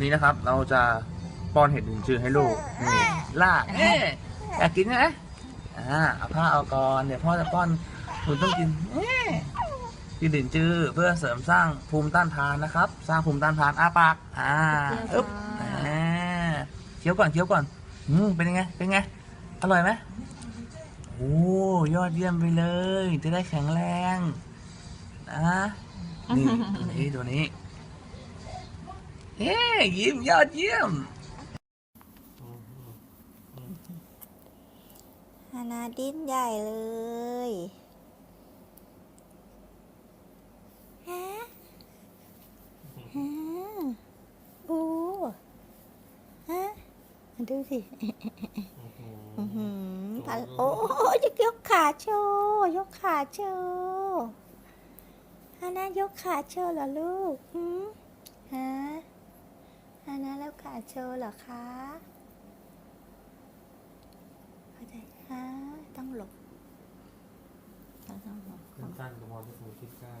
นี่นะครับ เราจะป้อนเห็ดหนึ่งจือให้ลูกนี่ล่าเอ๊ะอยากกินไหมอ่าเอาผ้าเอาก่อนเดี๋ยวพ่อจะป้อนคุณต้องกินเอ๊ะกินหลินจือเพื่อเสริมสร้างภูมิต้านทานนะครับ สร้างภูมิต้านทานอ้าปากอ่าอึ๊บอ่าเคี้ยวก่อนเคี้ยวก่อนอืมเป็นยังไงเป็นไงอร่อยไหมโอ้ยอดเยี่ยมไปเลย จะได้แข็งแรงนะนี่ตัวนี้ตัวนี้ เฮ้ยยิ้มยอดเยี่ยมฮานาดิ้นใหญ่เลยฮะฮะบูฮะดูสิอื้อหือพันโอ้ยยกขาโชว์ยกขาโชว์ฮานายกขาโชว์เหรอลูกหืม นาแล้วขาโชว์เหรอคะเข้าใจฮะต้องหลบเราต้องหลบสั้นๆก็พอที่ผมคิดได้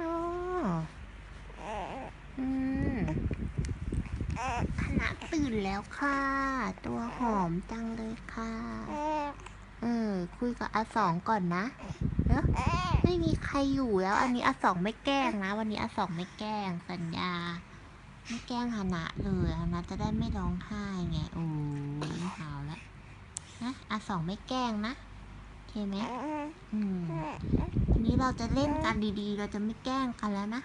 อ๋ออืมคณะตื่นแล้วค่ะ ตัวหอมจังเลยค่ะ เออ คุยกับอาสองก่อนนะเนอะไม่มีใครอยู่แล้ว อันนี้อาสองไม่แกล้งนะ วันนี้อาสองไม่แกล้งสัญญา ไม่แกล้งฮานะเลยฮานะจะได้ไม่ร้องไห้ไง โอ้ยเอาละนะอาสองไม่แกล้งนะโอเคไหมอืมวันนี้เราจะเล่นกันดีๆ เราจะไม่แกล้งกันแล้วนะ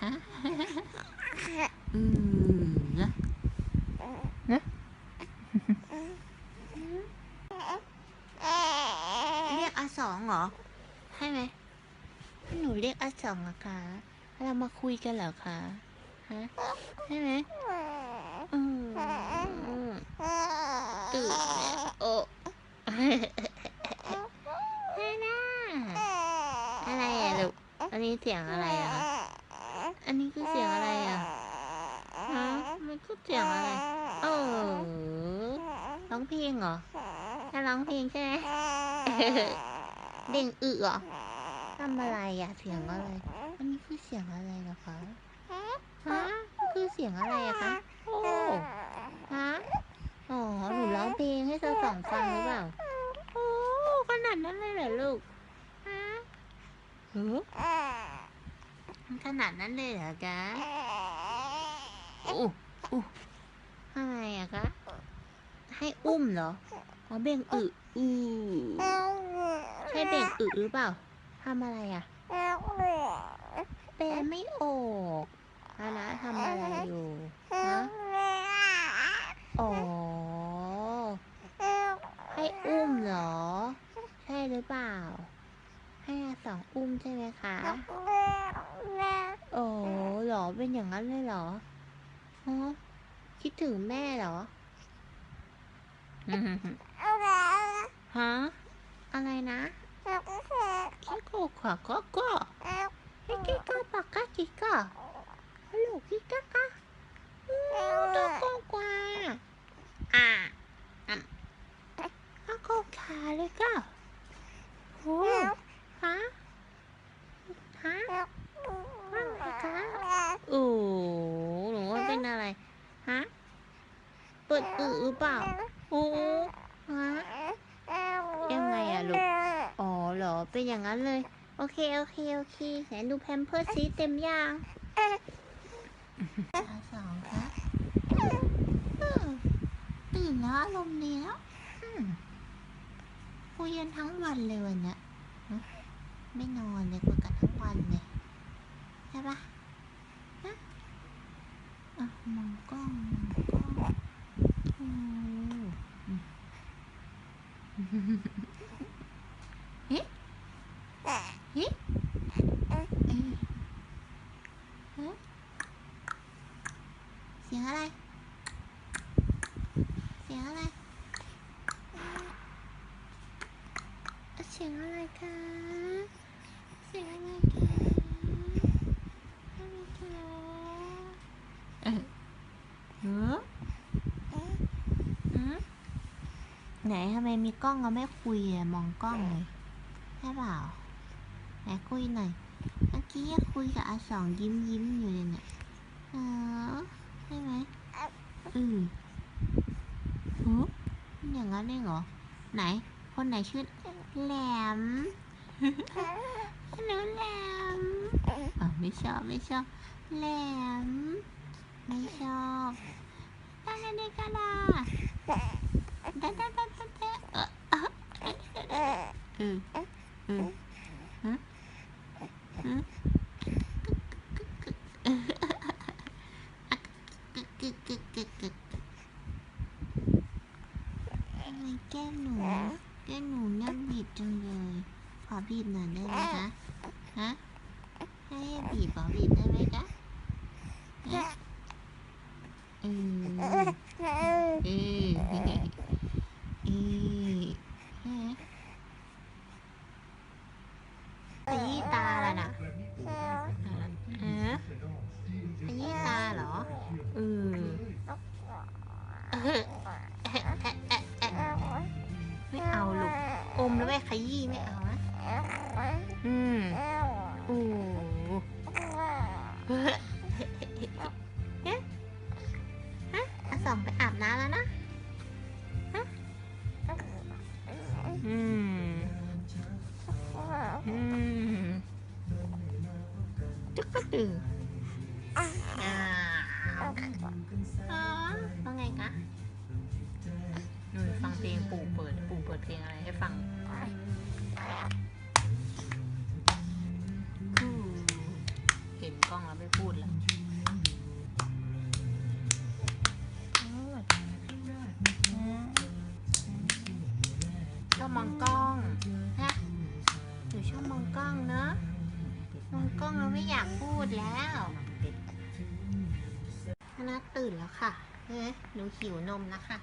ฮะอืมนะนะเรียกอาสองเหรอใช่ไหมหนูเรียกอาสองอะคะเรามาคุยกันเหรอคะ ฮะใช่ไหมอืมอืมตื่นแล้วโอ้ไม่น่าอะไรอะลูกอันนี้เสียงอะไรอะคะอันนี้คือเสียงอะไรอะฮะมันคือเสียงอะไรโอ้ร้องเพลงเหรอถ้าร้องเพลงใช่ไหมเด่งอึเหรอทำอะไรอะเสียงอะไร อันนี้คือเสียงอะไรเหรอคะฮะมัน คือเสียงอะไรอะคะ โอ้ฮะ อ๋อ หนูร้องเพลงให้เธอสองฟังหรือเปล่า โอ้ ขนาดนั้นเลยเหรอลูก ฮะหือมันขนาดนั้นเลยเหรอจ๊ะโอ้โอ้ทำไมอะคะ ให้อุ้มเหรอ อ๋อ เบ่งอึอือใช่เบ่งอึหรือเปล่าทำอะไรอะแปลไม่ออก ฮานะทำอะไรอยู่ฮะอ๋อ ให้อุ้มเหรอ ใช่หรือเปล่า ให้อาสองอุ้มใช่ไหมคะโอ้เหรอเป็นอย่างนั้นเลยเหรอฮะคิดถึงแม่เหรอฮะอะไรนะคิโกะขวาก็ก็ให้กิโกะปากกากิกะ ฮัลโหลกิกะกะอู้ตัวกกว่าอ่าอาโกขาเลยก็โอ้ฮะฮะว่าไงคะโอ้หนูว่าเป็นอะไรฮะเปิดอือหรือเปล่าโอ้ฮะยังไงอะลูกอ๋อเหรอเป็นอย่างนั้นเลย โอเค โอเค โอเคไหนดูแพมเพิร์สซีเต็มยังตา สองครับอืมตื่นแล้วอารมณ์ดีแล้วอืมคุยกันทั้งวันเลยวันเนี้ยฮะไม่นอนเลยคุยกันทั้งวันเลยใช่ปะฮะอะมองกล้องมอง สียงอะไรคะ เสียงอะไรคะะไหนทำไมมีกล้องเราไม่คุยอะมองกล้องเลยใช่เปล่าไหนคุยหน่อยเมื่อกี้คุยกับอาสองยิ้มยิ้มอยู่เลยเนี่ยเออใช่ไหมอือหืออย่างนั้นเด้เหรอไหนคนไหนชื่อ แหลมหนูแหลมอ๋อไม่ชอบไม่ชอบแหลมไม่ชอบตาเด็กกะลาตาตาตาตาตาเออเออเออเออฮะฮะกึกกึกกึกกึกกึกทำไมแก้มหนูแก้มหนูน่าบีบจังเลย ขอบีบหน่อยได้ไหมคะ ฮะ ให้บีบขอบีบได้ไหมคะฮะเออเออเออเออฮะขยี้ตาแล้วนะฮะขยี้ตาเหรอ เออไม่เอาลูกอมแล้วไม่ขยี้ไม่เอา จุกกระตืออ่าอ๋อว่าไงคะหนูฟังเพลงปู่เปิด ปู่เปิดเพลงอะไรให้ฟัง คณะตื่นแล้วค่ะเฮ้ยหนูหิวนมแล้วค่ะ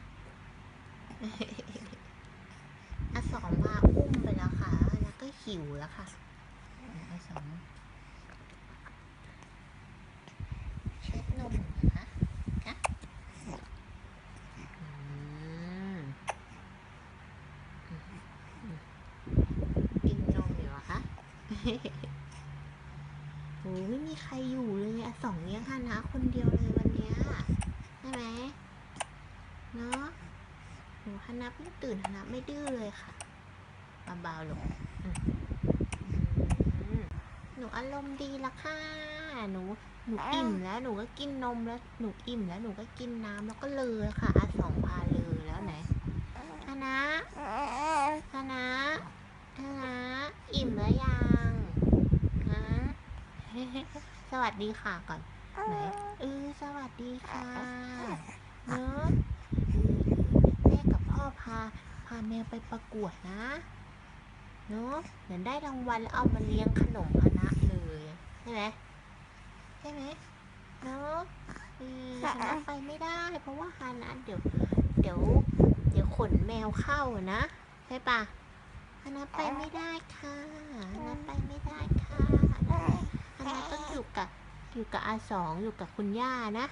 อาสองมาอุ้มไปแล้วค่ะ แล้วก็หิวแล้วค่ะอาสองเช็ดนมนะคะคะกินนมอยู่เหรอคะโอ้ไม่มีใครอยู่เลยอะสองเลี้ยงฮานะคนเดียวเลย ใช่ไหมเนาะหนูฮานะเพิ่งตื่นฮานะไม่ดื้อเลยค่ะเบาๆลงหนูอารมณ์ดีละค่ะ หนูหนูอิ่มแล้วหนูก็กินนมแล้วหนูอิ่มแล้วหนูก็กินน้ำแล้วก็เลอแล้วค่ะอาสองพาเลอแล้วไหนฮานะฮานะฮานะอิ่มแล้วยังฮะสวัสดีค่ะก่อนไหน สวัสดีค่ะเนอะเออแม่กับพ่อพา พาแมวไปประกวดนะ เนอะเหมือนได้รางวัลแล้วเอามาเลี้ยงขนมคณะเลยใช่ไหมใช่ไหมเนอะเออคณะไปไม่ได้ เพราะว่าคณะเดี๋ยว เดี๋ยว เดี๋ยวขนแมวเข้าอะนะใช่ปะคณะไปไม่ได้ค่ะคณะไปไม่ได้ค่ะคณะต้องอยู่กับ อยู่กับอาสองอยู่กับคุณย่านะ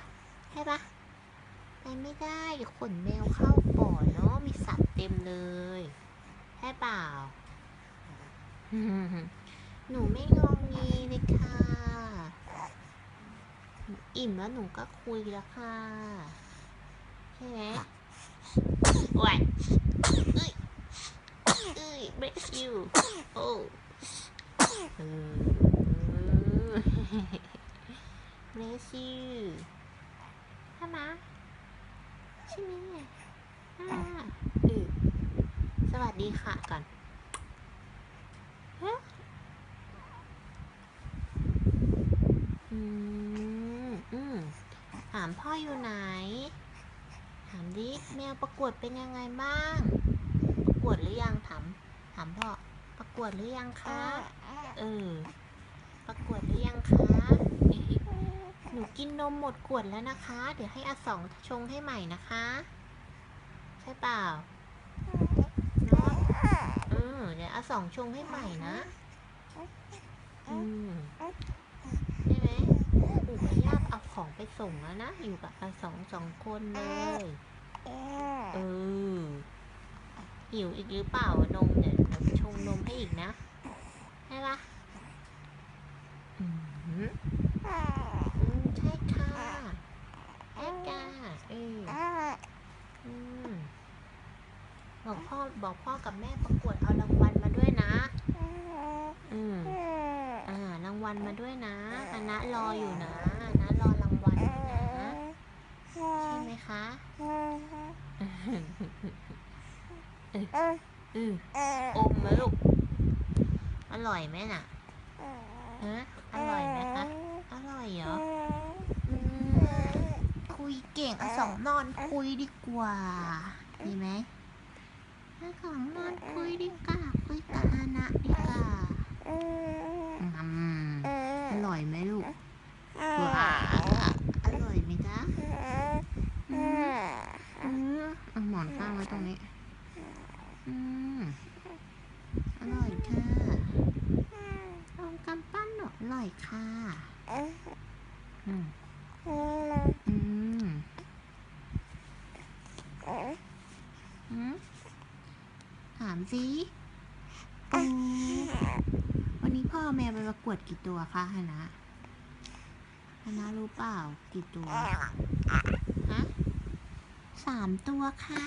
ใช่ปะไปไม่ได้ยขนแมวเข้าก่อเนาะมีสัตว์เต็มเลยใช่เปล่า หนูไม่งองงีเลยค่ะ อิ่มแล้วหนูก็คุยแล้วค่ะ ใช่ไหมโอ้ยเอ้ยเอ้ย bless you โอ้ เออ bless you ใช่ไหมใช่ไหมอ่าเออสวัสดีค่ะก่อนฮะอืมอืมถามพ่ออยู่ไหน ถามดิแมวประกวดเป็นยังไงบ้าง ประกวดหรือยังถามถามพ่อประกวดหรือยังคะ เออ ประกวดหรือยังคะเอ๊ะห นูกินนมหมดขวดแล้วนะคะ เดี๋ยวให้อาสองชงให้ใหม่นะคะ ใช่เปล่าเนาะเออเดี๋ยวอาสองชงให้ใหม่นะอืมใช่ไหมปู่กับย่าเอาของไปส่งแล้วนะ อยู่กับอาสองสองคนเลย เออ หิวอีกหรือเปล่านมเนี่ยเดี๋ยวชงนมให้อีกนะ ใช่ปะอืมอืมใช่ค่ะใช่จ้าเอออืม บอกพ่อบอกพ่อกับแม่ประกวดเอารางวัลมาด้วยนะ อืมอ่ารางวัลมาด้วยนะอันนะรออยู่นะอันนะรอรางวัลอยู่นะใช่ไหมคะอืออมไหมลูกอร่อยไหมน่ะฮะอร่อยไหมคะอร่อยเหรออืมคุยเก่งเอาสองนอนคุยดีกว่าดีไหม เอาสองนอนคุยดีกว่าคุยกับอานะดีกว่าอืมอร่อยไหมลูกว้าอร่อยไหมจ๊ะอืมอืมเอาหมอนข้างไว้ตรงนี้อืมอร่อยค่ะลองกำปั้นหน่อยอร่อยค่ะ อืม อืมอืมถาม สิโอ้วันนี้พ่อแม่ไปประกวดกี่ตัวคะฮานะฮานะรู้เปล่ากี่ตัว ฮะสามตัวค่ะ